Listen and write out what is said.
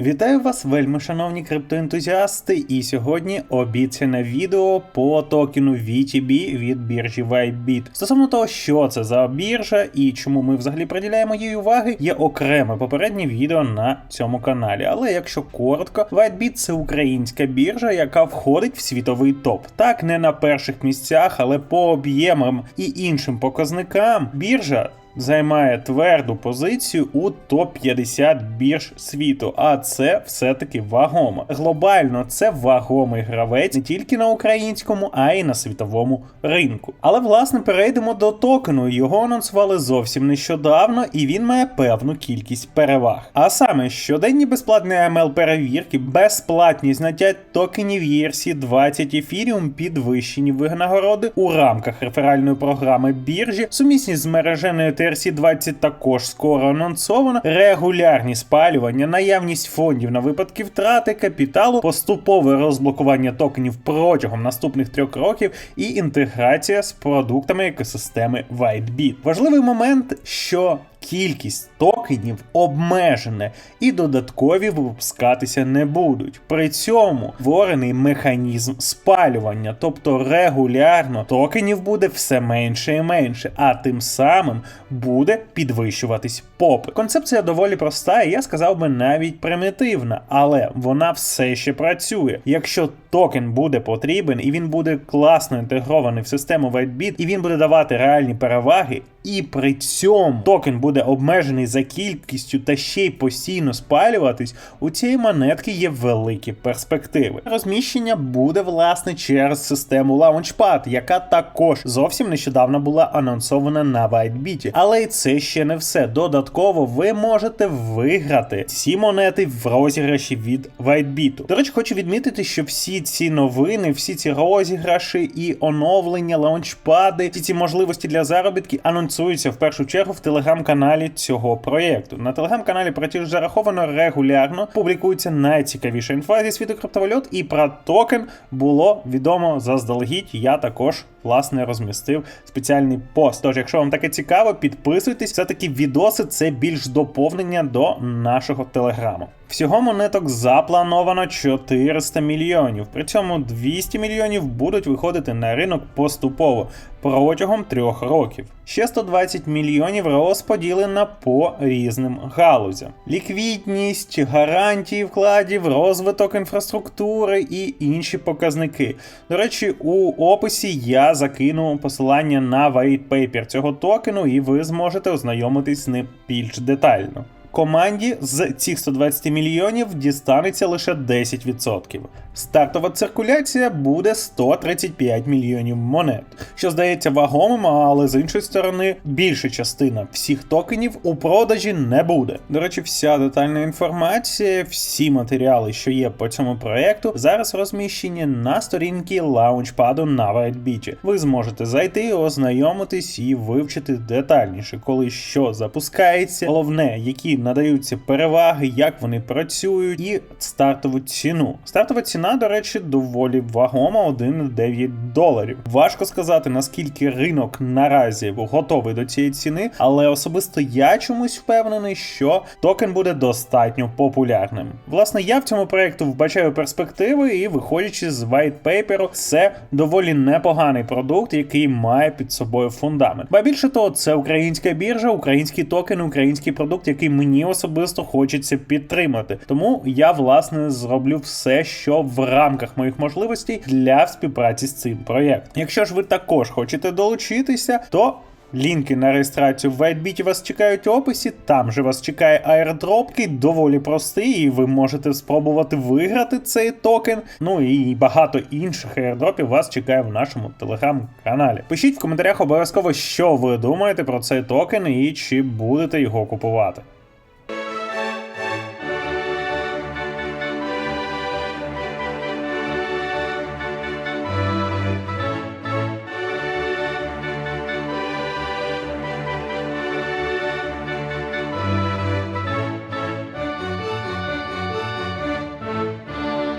Вітаю вас, вельми шановні криптоентузіасти, і сьогодні обіцяне відео по токену VTB від біржі WhiteBit. Стосовно того, що це за біржа і чому ми взагалі приділяємо їй уваги, є окреме попереднє відео на цьому каналі. Але якщо коротко, WhiteBit – це українська біржа, яка входить в світовий топ. Так, не на перших місцях, але по об'ємам і іншим показникам біржа займає тверду позицію у топ-50 бірж світу, а це все-таки вагомо. Глобально це вагомий гравець не тільки на українському, а й на світовому ринку. Але власне перейдемо до токену. Його анонсували зовсім нещодавно, і він має певну кількість переваг. А саме щоденні безплатні ML перевірки, безплатні зняття токенів ERC-20 Ethereum, підвищені винагороди у рамках реферальної програми біржі, сумісність з мереженою TRC-20 також скоро анонсовано, регулярні спалювання, наявність фондів на випадки втрати капіталу, поступове розблокування токенів протягом наступних трьох років і інтеграція з продуктами екосистеми WhiteBit. Важливий момент, що Кількість токенів обмежена і додаткові випускатися не будуть. При цьому створений механізм спалювання, тобто регулярно токенів буде все менше і менше, а тим самим буде підвищуватись попит. Концепція доволі проста, і я сказав би навіть примітивна, але вона все ще працює. Якщо токен буде потрібен і він буде класно інтегрований в систему WhiteBit, і він буде давати реальні переваги, і при цьому токен буде обмежений за кількістю та ще й постійно спалюватись, у цієї монетки є великі перспективи. Розміщення буде власне через систему Launchpad, яка також зовсім нещодавно була анонсована на WhiteBit. Але і це ще не все. Додатково ви можете виграти ці монети в розіграші від WhiteBit. До речі, хочу відмітити, що всі ці новини, всі ці розіграші і оновлення, лаунчпади, всі ці можливості для заробітки анонсуються в першу чергу в телеграм-каналі цього проєкту. На телеграм-каналі про зараховано регулярно публікується найцікавіша інфа зі світу криптовалют, і про токен було відомо заздалегідь. Я також власне розмістив спеціальний пост. Тож, якщо вам таке цікаво, підписуйтесь. Все таки відоси це більш доповнення до нашого телеграму. Всього монеток заплановано 400 мільйонів. При цьому 200 мільйонів будуть виходити на ринок поступово протягом трьох років. Ще 120 мільйонів розподілено по різним галузям: ліквідність, гарантії вкладів, розвиток інфраструктури і інші показники. До речі, у описі я закину посилання на white paper цього токену, і ви зможете ознайомитись з ним більш детально команді з цих 120 мільйонів дістанеться лише 10%. Стартова циркуляція буде 135 мільйонів монет, що здається вагомим, але з іншої сторони, більша частина всіх токенів у продажі не буде. До речі, вся детальна інформація, всі матеріали, що є по цьому проекту, зараз розміщені на сторінці лаунчпаду на WhiteBit. Ви зможете зайти, ознайомитись і вивчити детальніше, коли що запускається, головне, які надаються переваги, як вони працюють, і стартову ціну. Стартова ціна, до речі, доволі вагома 1,9 доларів. Важко сказати, наскільки ринок наразі готовий до цієї ціни, але особисто я чомусь впевнений, що токен буде достатньо популярним. Власне, я в цьому проєкту вбачаю перспективи і, виходячи з white paper, це доволі непоганий продукт, який має під собою фундамент. Ба більше того, це українська біржа, український токен, український продукт, який мені мені особисто хочеться підтримати. Тому я власне зроблю все, що в рамках моїх можливостей для співпраці з цим проєктом. Якщо ж ви також хочете долучитися, то Лінки на реєстрацію в WhiteBit вас чекають в описі. Там же вас чекає аірдропки, доволі простий, і ви можете спробувати виграти цей токен. Ну і багато інших аірдропів вас чекає в нашому телеграм-каналі. Пишіть в коментарях обов'язково, що ви думаєте про цей токен і чи будете його купувати.